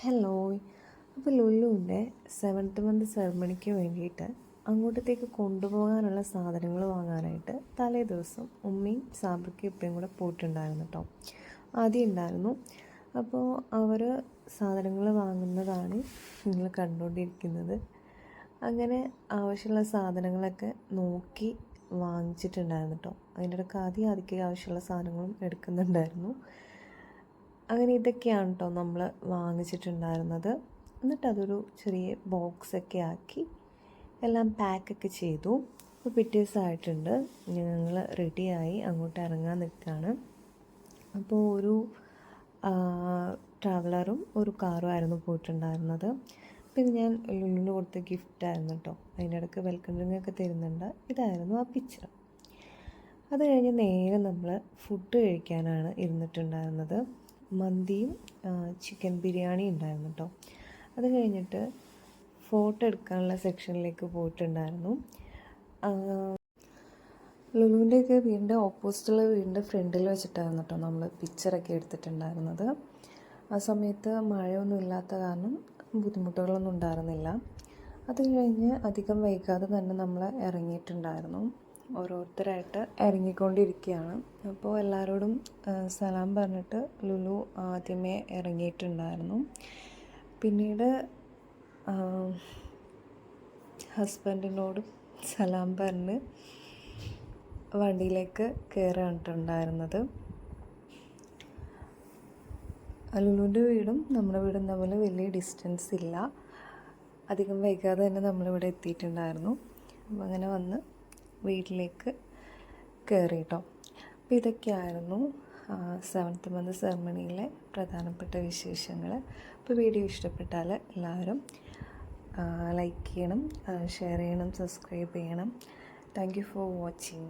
Hello അപ്പോൾ ലുല്ലുവിന്റെ seventh month സെറമണിക്ക് വേണ്ടിയിട്ട് അങ്ങോട്ടത്തേക്ക് കൊണ്ടുപോകാനുള്ള സാധനങ്ങൾ വാങ്ങാനായിട്ട് തലേ ദിവസം ഉമ്മയും സാബ്രിക്കും ഇപ്പയും കൂടെ പോയിട്ടുണ്ടായിരുന്നു കേട്ടോ ആദ്യം ഉണ്ടായിരുന്നു. അപ്പോൾ അവർ സാധനങ്ങൾ വാങ്ങുന്നതാണ് നിങ്ങൾ കണ്ടുകൊണ്ടിരിക്കുന്നത്. അങ്ങനെ ആവശ്യമുള്ള സാധനങ്ങളൊക്കെ നോക്കി വാങ്ങിച്ചിട്ടുണ്ടായിരുന്നു കേട്ടോ അതിന്റെ ഇടയ്ക്ക് ആദ്യം ആദ്യം ആവശ്യമുള്ള സാധനങ്ങളും എടുക്കുന്നുണ്ടായിരുന്നു. അങ്ങനെ ഇതൊക്കെയാണ് കേട്ടോ നമ്മൾ വാങ്ങിച്ചിട്ടുണ്ടായിരുന്നത്. എന്നിട്ട് അതൊരു ചെറിയ ബോക്സൊക്കെ ആക്കി എല്ലാം പാക്കൊക്കെ ചെയ്തു. അപ്പോൾ പിറ്റേ ദിവസമായിട്ടുണ്ട്. ഞങ്ങൾ റെഡിയായി അങ്ങോട്ട് ഇറങ്ങാൻ നിൽക്കുകയാണ് അപ്പോൾ ഒരു ട്രാവലറും ഒരു കാറും ആയിരുന്നു പോയിട്ടുണ്ടായിരുന്നത്. ഇത് ഞാൻ ലുലുവിന് കൊടുത്ത ഗിഫ്റ്റായിരുന്നു കേട്ടോ. അതിന്റെ ഇടയ്ക്ക് വെൽക്കം ഡ്രിങ്ക് ഒക്കെ തരുന്നുണ്ട്. ഇതായിരുന്നു ആ പിക്ചർ അത് കഴിഞ്ഞ് നേരെ നമ്മൾ ഫുഡ് കഴിക്കാനാണ് ഇരുന്നിട്ടുണ്ടായിരുന്നത്. മന്തിയും ചിക്കൻ ബിരിയാണി ഉണ്ടായിരുന്നു കേട്ടോ അത് കഴിഞ്ഞിട്ട് ഫോട്ടോ എടുക്കാനുള്ള സെക്ഷനിലേക്ക് പോയിട്ടുണ്ടായിരുന്നു. ലുലുവിന്റെയൊക്കെ വീടിന്റെ ഓപ്പോസിറ്റുള്ള വീടിന്റെ ഫ്രണ്ടിൽ വെച്ചിട്ടായിരുന്നു കേട്ടോ നമ്മൾ പിക്ചറൊക്കെ എടുത്തിട്ടുണ്ടായിരുന്നത്. ആ സമയത്ത് മഴയൊന്നും ഇല്ലാത്ത കാരണം ബുദ്ധിമുട്ടുകളൊന്നും ഉണ്ടായിരുന്നില്ല. അത് കഴിഞ്ഞ് അധികം വൈകാതെ തന്നെ നമ്മൾ ഇറങ്ങിയിട്ടുണ്ടായിരുന്നു. ഓരോരുത്തരായിട്ട് ഇറങ്ങിക്കൊണ്ടിരിക്കുകയാണ്. അപ്പോൾ എല്ലാവരോടും സലാം പറഞ്ഞിട്ട് ലുലു ആദ്യമേ ഇറങ്ങിയിട്ടുണ്ടായിരുന്നു. പിന്നീട് ഹസ്ബൻഡിനോടും സലാം പറഞ്ഞ് വണ്ടിയിലേക്ക് കയറിയിട്ടുണ്ടായിരുന്നത്. ലുലുവിന്റെ വീടും നമ്മുടെ വീടും തമ്മിൽ വലിയ ഡിസ്റ്റൻസ് ഇല്ല. അധികം വൈകാതെ തന്നെ നമ്മളിവിടെ എത്തിയിട്ടുണ്ടായിരുന്നു. അങ്ങനെ വന്ന് വീട്ടിലേക്ക് കയറി കേട്ടോ അപ്പോൾ ഇതൊക്കെയായിരുന്നു സെവൻത്ത് മന്ത് സെർമണിയിലെ പ്രധാനപ്പെട്ട വിശേഷങ്ങൾ അപ്പോൾ വീഡിയോ ഇഷ്ടപ്പെട്ടാൽ എല്ലാവരും ലൈക്ക് ചെയ്യണം ഷെയർ ചെയ്യണം സബ്സ്ക്രൈബ് ചെയ്യണം. Thank you for watching